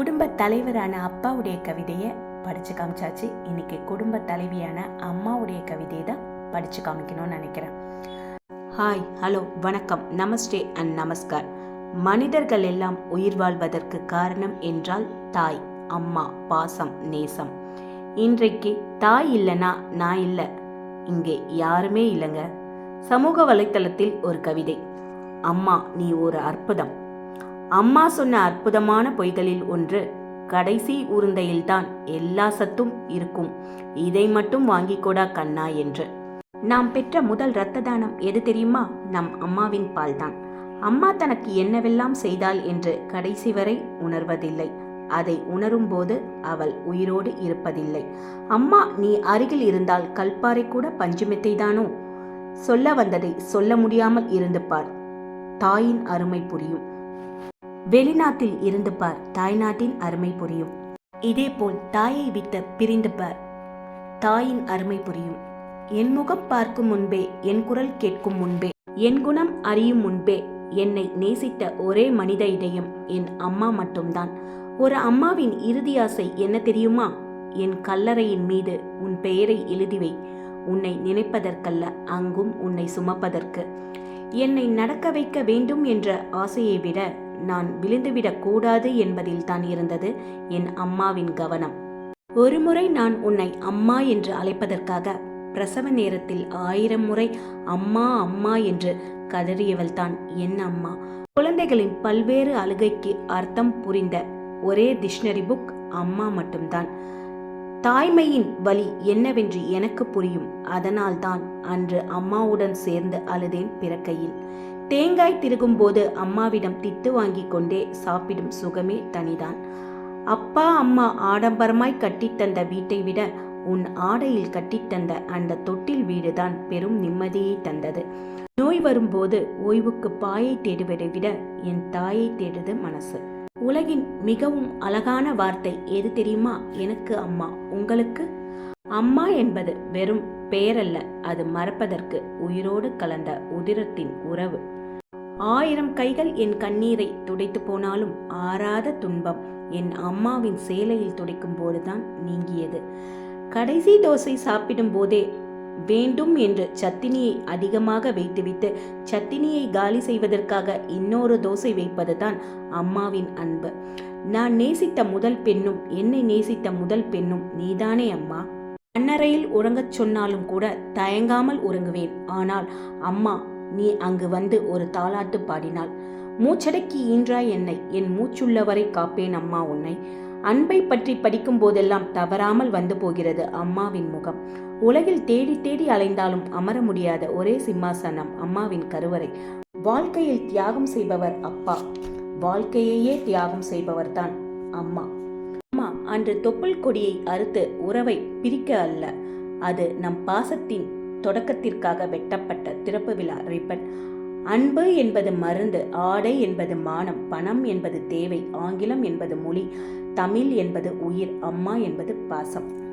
குடும்ப தலைவரான அப்பாவுடைய கவிதையை படிச்சு காமிச்சாச்சு. இன்னைக்கு குடும்ப தலைவியான அம்மாவுடைய கவிதையை தான் படிச்சு காமிக்கணும்னு நினைக்கிறேன். ஹாய் ஹலோ வணக்கம். நமஸ்டே அண்ட் நமஸ்கார் மனிதர்கள் எல்லாம் உயிர் வாழ்வதற்கு காரணம் என்றால் தாய் அம்மா பாசம் நேசம். இன்றைக்கு தாய் இல்லைனா நான் இல்லை? இங்கே யாருமே இல்லைங்க. சமூக வலைத்தளத்தில் ஒரு கவிதை. அம்மா நீ ஒரு அற்புதம். அம்மா சொன்ன அற்புதமான பொய்களில் ஒன்று கடைசி உருண்டையில்தான் எல்லா சத்தும் இருக்கும். இதை மட்டும் வாங்கிக்கூடா கண்ணா என்று. நாம் பெற்ற முதல் இரத்த தானம் எது தெரியுமா? நம் அம்மாவின் பால்தான். அம்மா தனக்கு என்னவெல்லாம் செய்தாள் என்று கடைசி வரை உணர்வதில்லை. அதை உணரும்போது அவள் உயிரோடு இருப்பதில்லை. அம்மா நீ அருகில் இருந்தால் கல்பாறை கூட பஞ்சுமெத்தைதானோ? சொல்ல வந்ததை சொல்ல முடியாமல் இருந்து பார். தாயின் அருமை புரியும். வெளிநாட்டில் இருந்து பார் தாய்நாட்டின் அருமை புரியும். இதேபோல் தாயை விட்டு பிரிந்து பார் தாயின் அருமை புரியும். என் முகம் பார்க்கும் முன்பே என் குரல் கேட்கும் முன்பே என் குணம் அறியும் முன்பே என்னை நேசித்த ஒரே மனித இதயம் என் அம்மா மட்டும்தான். ஒரு அம்மாவின் இறுதி ஆசை என்ன தெரியுமா? என் கல்லறையின் மீது உன் பெயரை எழுதிவை உன்னை நினைப்பதற்கல்ல அங்கும் உன்னை சுமப்பதற்கு. என்னை நடக்க வைக்க வேண்டும் என்ற ஆசையை விட நான் விழுந்துவிடக்கூடாது என்பதில் தான் இருந்தது என் அம்மாவின் கவனம். ஒருமுறை நான் உன்னை அம்மா என்று அழைப்பதற்காக பிரசவ நேரத்தில் ஆயிரம் முறை அம்மா அம்மா என்று கதறியவள்தான் என் அம்மா. குழந்தைகளின் பல்வேறு அழுகைக்கு அர்த்தம் புரிந்த ஒரே டிக்ஷனரி புக் அம்மா மட்டும்தான். தாய்மையின் வழி என்னவென்று எனக்கு புரியும். அதனால்தான் அன்று அம்மாவுடன் சேர்ந்து அழுதேன் பிறக்கையில். தேங்காய் திருகும் போது அம்மாவிடம் திட்டு வாங்கிக் கொண்டே சாப்பிடும் சுகமே தனிதான். அப்பா அம்மா ஆடம்பரமாய் கட்டித்தந்த வீட்டை விட உன் ஆடையில் கட்டித்தந்த அந்த தொட்டில் வீடுதான் பெரும் நிம்மதியை தந்தது. நோய் வரும்போது ஓய்வுக்கு பாயை தேடுவதை விட என் தாயை தேடுது மனசு. உலகின் மிகவும் அழகான வார்த்தை எது தெரியுமா? எனக்கு அம்மா உங்களுக்கு? அம்மா என்பது வெறும் பெயரல்ல அது மறப்பதற்கு உயிரோடு கலந்த உதிரத்தின் உறவு. ஆயிரம் கைகள் என் கண்ணீரை துடைத்து போனாலும் ஆறாத துன்பம் என் அம்மாவின் சேலையில் துடைக்கும் போதுதான் நீங்கியது. கடைசி தோசை சாப்பிடும் போதே வேண்டும் என்று சத்தினியை அதிகமாக வைத்துவிட்டு சத்தினியை காலி செய்வதற்காக இன்னொரு தோசை வைப்பதுதான் அம்மாவின் அன்பு. நான் நேசித்த முதல் பெண்ணும் என்னை நேசித்த முதல் பெண்ணும் நீதானே அம்மா. அன்னறையில் உறங்கச் சொன்னாலும் கூட தயங்காமல் உறங்குவேன். ஆனால் அம்மா நீ அங்கு வந்து ஒரு தாலாட்டு பாடினாள். மூச்சடக்கி ஈன்றாய் என்னை? என் மூச்சுள்ளவரை காப்பேன் அம்மா உன்னை. அன்பை பற்றி படிக்கும் போதெல்லாம் தவறாமல் வந்து போகிறது அம்மாவின் முகம். உலகில் தேடி தேடி அலைந்தாலும் அமர முடியாத ஒரே சிம்மாசனம் அம்மாவின் கருவறை. வாழ்க்கையில் தியாகம் செய்பவர் அப்பா. வாழ்க்கையையே தியாகம் செய்பவர்தான் அம்மா. அம்மா அன்று தொப்புள் கொடியை அறுத்து உறவை பிரிக்க அல்ல. அது நம் பாசத்தின் தொடக்கத்திற்காக வெட்டப்பட்ட திறப்பு விழா ரிப்பன். அன்பு என்பது மருந்து ஆடை என்பது மானம் பணம் என்பது தேவை ஆங்கிலம் என்பது மொழி தமிழ் என்பது உயிர் அம்மா என்பது பாசம்.